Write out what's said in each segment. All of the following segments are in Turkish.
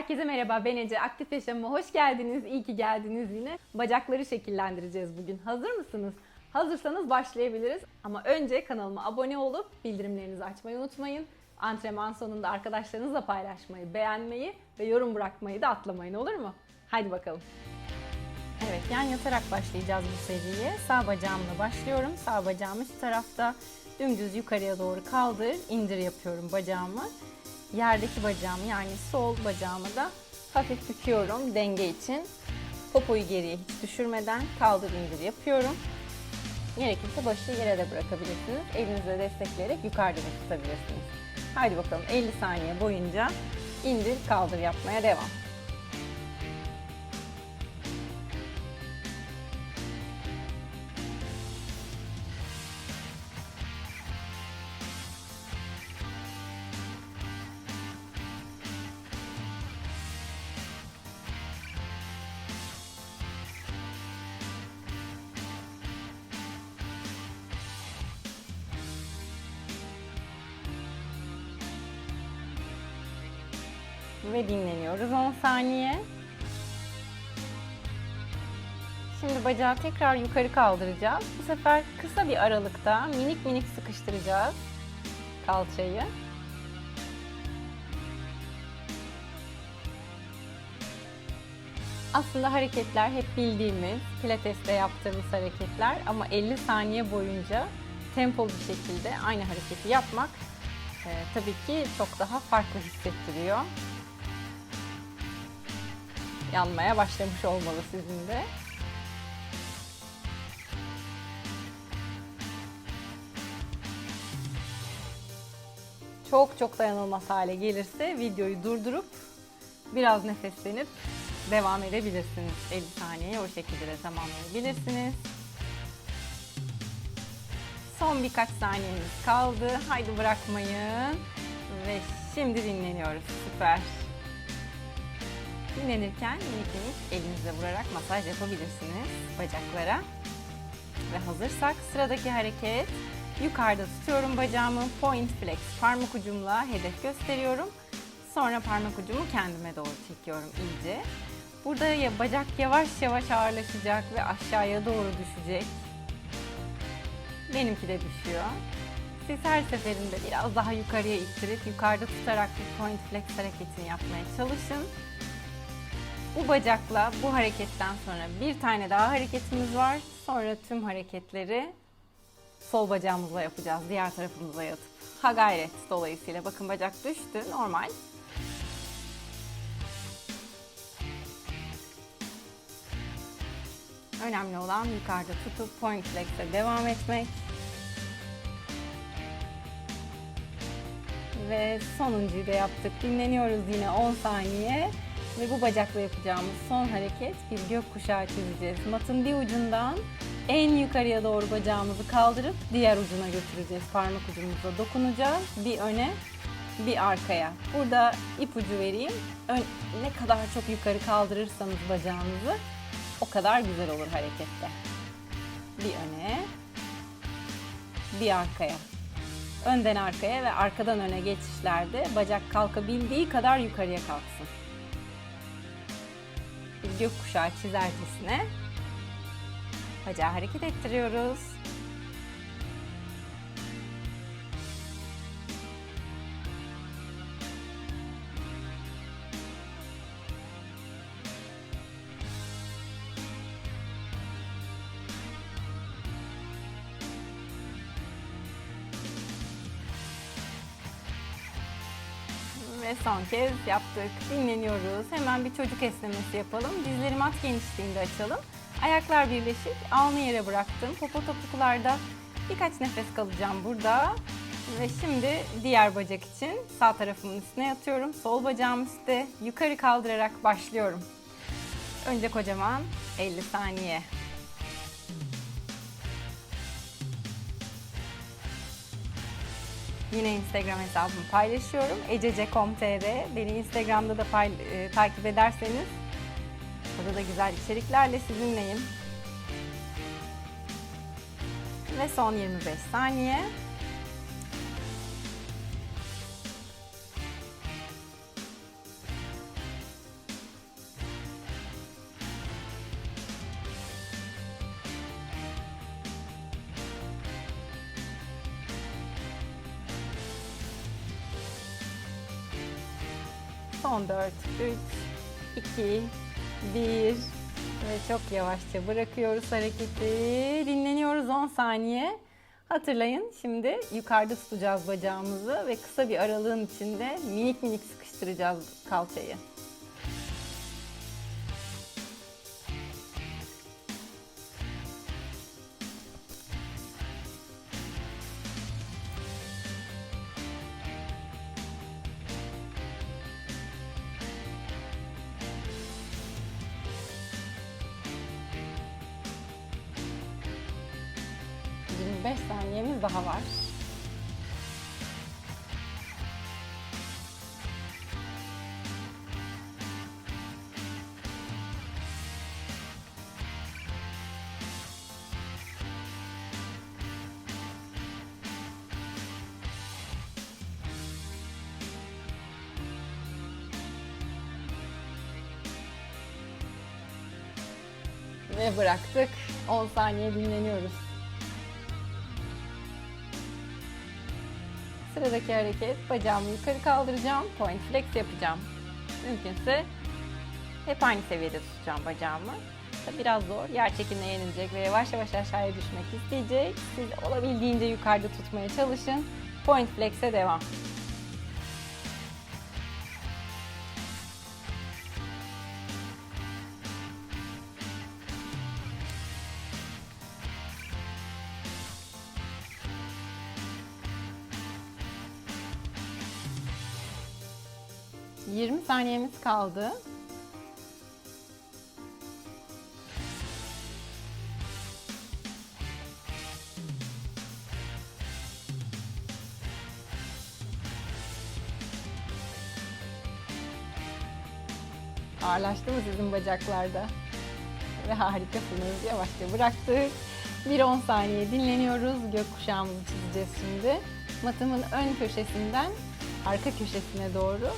Herkese merhaba ben Ece. Aktif Yaşam'a hoş geldiniz. İyi ki geldiniz yine. Bacakları şekillendireceğiz bugün. Hazır mısınız? Hazırsanız başlayabiliriz. Ama önce kanalıma abone olup bildirimlerinizi açmayı unutmayın. Antrenman sonunda arkadaşlarınızla paylaşmayı, beğenmeyi ve yorum bırakmayı da atlamayın olur mu? Haydi bakalım. Evet yan yatarak başlayacağız bu seriye. Sağ bacağımla başlıyorum. Sağ bacağımı şu tarafta dümdüz yukarıya doğru kaldır, indir yapıyorum bacağımı. Yerdeki bacağımı yani sol bacağımı da hafif büküyorum denge için. Popoyu geriye hiç düşürmeden kaldır indir yapıyorum. Gerekirse başı yere de bırakabilirsiniz. Elinizle destekleyerek yukarıda da tutabilirsiniz. Haydi bakalım 50 saniye boyunca indir kaldır yapmaya devam. Ve dinleniyoruz 10 saniye. Şimdi bacağı tekrar yukarı kaldıracağız. Bu sefer kısa bir aralıkta minik minik sıkıştıracağız kalçayı. Aslında hareketler hep bildiğimiz, pilateste yaptığımız hareketler ama 50 saniye boyunca tempolu bir şekilde aynı hareketi yapmak e, tabii ki çok daha farklı hissettiriyor yanmaya başlamış olmalı sizin de. Çok çok dayanılmaz hale gelirse videoyu durdurup biraz nefeslenip devam edebilirsiniz. 50 saniyeyi o şekilde de tamamlayabilirsiniz. Son birkaç saniyeniz kaldı. Haydi bırakmayın. Ve şimdi dinleniyoruz. Süper. Dinlenirken minik minik elinizle vurarak masaj yapabilirsiniz bacaklara. Ve hazırsak sıradaki hareket yukarıda tutuyorum bacağımı point flex parmak ucumla hedef gösteriyorum. Sonra parmak ucumu kendime doğru çekiyorum iyice. Burada ya bacak yavaş yavaş ağırlaşacak ve aşağıya doğru düşecek. Benimki de düşüyor. Siz her seferinde biraz daha yukarıya ittirip yukarıda tutarak bir point flex hareketini yapmaya çalışın. Bu bacakla bu hareketten sonra bir tane daha hareketimiz var. Sonra tüm hareketleri sol bacağımızla yapacağız. Diğer tarafımıza yatıp. Ha gayret dolayısıyla. Bakın bacak düştü. Normal. Önemli olan yukarıda tutup point flex'e devam etmek. Ve sonuncuyu da yaptık. Dinleniyoruz yine 10 saniye. Ve bu bacakla yapacağımız son hareket bir gökkuşağı çizeceğiz. Matın bir ucundan en yukarıya doğru bacağımızı kaldırıp diğer ucuna götüreceğiz. Parmak ucumuzla dokunacağız. Bir öne, bir arkaya. Burada ipucu vereyim. Ön, ne kadar çok yukarı kaldırırsanız bacağınızı o kadar güzel olur harekette. Bir öne, bir arkaya. Önden arkaya ve arkadan öne geçişlerde bacak kalkabildiği kadar yukarıya kalksın gökkuşağı çizeltisine bacağı hareket ettiriyoruz. Son kez yaptık. Dinleniyoruz. Hemen bir çocuk esnemesi yapalım. Dizleri mat genişliğinde açalım. Ayaklar birleşik. Alnı yere bıraktım. Popo topuklarda birkaç nefes kalacağım burada. Ve şimdi diğer bacak için sağ tarafımın üstüne yatıyorum. Sol bacağım üstte. Yukarı kaldırarak başlıyorum. Önce kocaman 50 saniye. Yine Instagram hesabımı paylaşıyorum. ecece.com.tr Beni Instagram'da da e, takip ederseniz orada da güzel içeriklerle sizinleyim. Ve son 25 saniye. Son 4, 3, 2, 1 ve çok yavaşça bırakıyoruz hareketi. Dinleniyoruz 10 saniye. Hatırlayın şimdi yukarıda tutacağız bacağımızı ve kısa bir aralığın içinde minik minik sıkıştıracağız kalçayı. ...25 saniyemiz daha var. Ve bıraktık. 10 saniye dinleniyoruz. Sıradaki hareket bacağımı yukarı kaldıracağım. Point flex yapacağım. Mümkünse hep aynı seviyede tutacağım bacağımı. Tabii Biraz zor. Yer çekimine yenilecek ve yavaş yavaş aşağıya düşmek isteyecek. Siz olabildiğince yukarıda tutmaya çalışın. Point flex'e devam. ...20 saniyemiz kaldı. Ağırlaştı mı sizin bacaklarda? Ve harikasınız. Yavaşça bıraktık. Bir 10 saniye dinleniyoruz. Gökkuşağımızı çizeceğiz şimdi. Matımın ön köşesinden arka köşesine doğru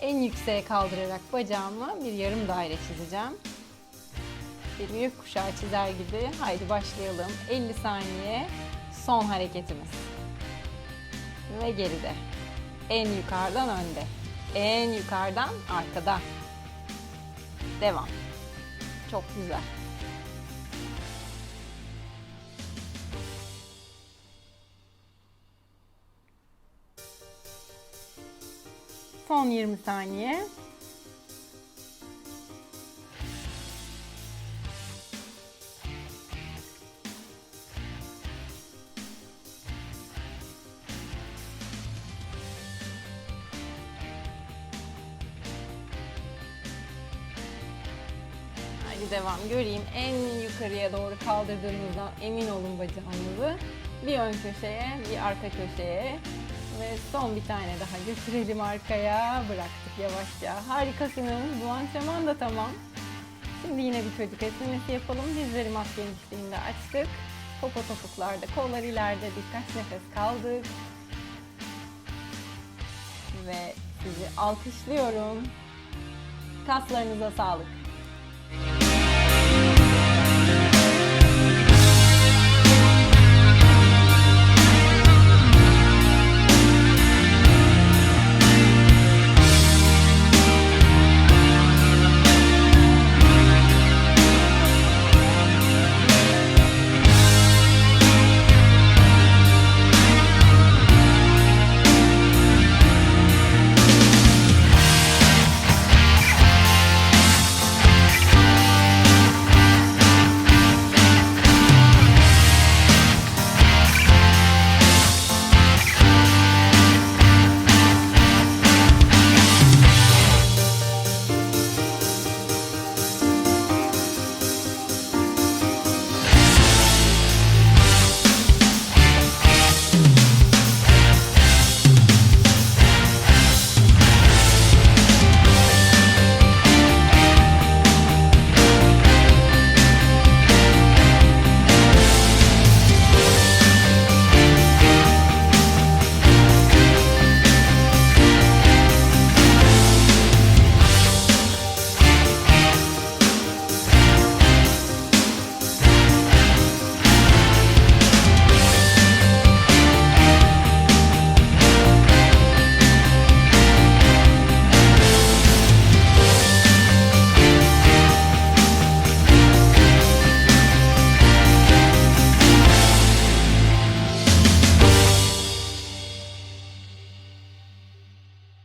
en yükseğe kaldırarak bacağımı bir yarım daire çizeceğim. Bir gökkuşağı çizer gibi. Haydi başlayalım. 50 saniye son hareketimiz. Ve geride. En yukarıdan önde. En yukarıdan arkada. Devam. Çok güzel. Son 20 saniye. Haydi devam göreyim. En yukarıya doğru kaldırdığınızdan emin olun bacağınızı. Bir ön köşeye, bir arka köşeye ve son bir tane daha götürelim arkaya. Bıraktık yavaşça. Harikasınız. Bu antrenman da tamam. Şimdi yine bir çocuk esnemesi yapalım. Dizleri mat genişliğinde açtık. Popo topuklarda, kollar ileride birkaç nefes kaldık. Ve sizi alkışlıyorum. Kaslarınıza sağlık.